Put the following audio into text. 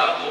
감사하고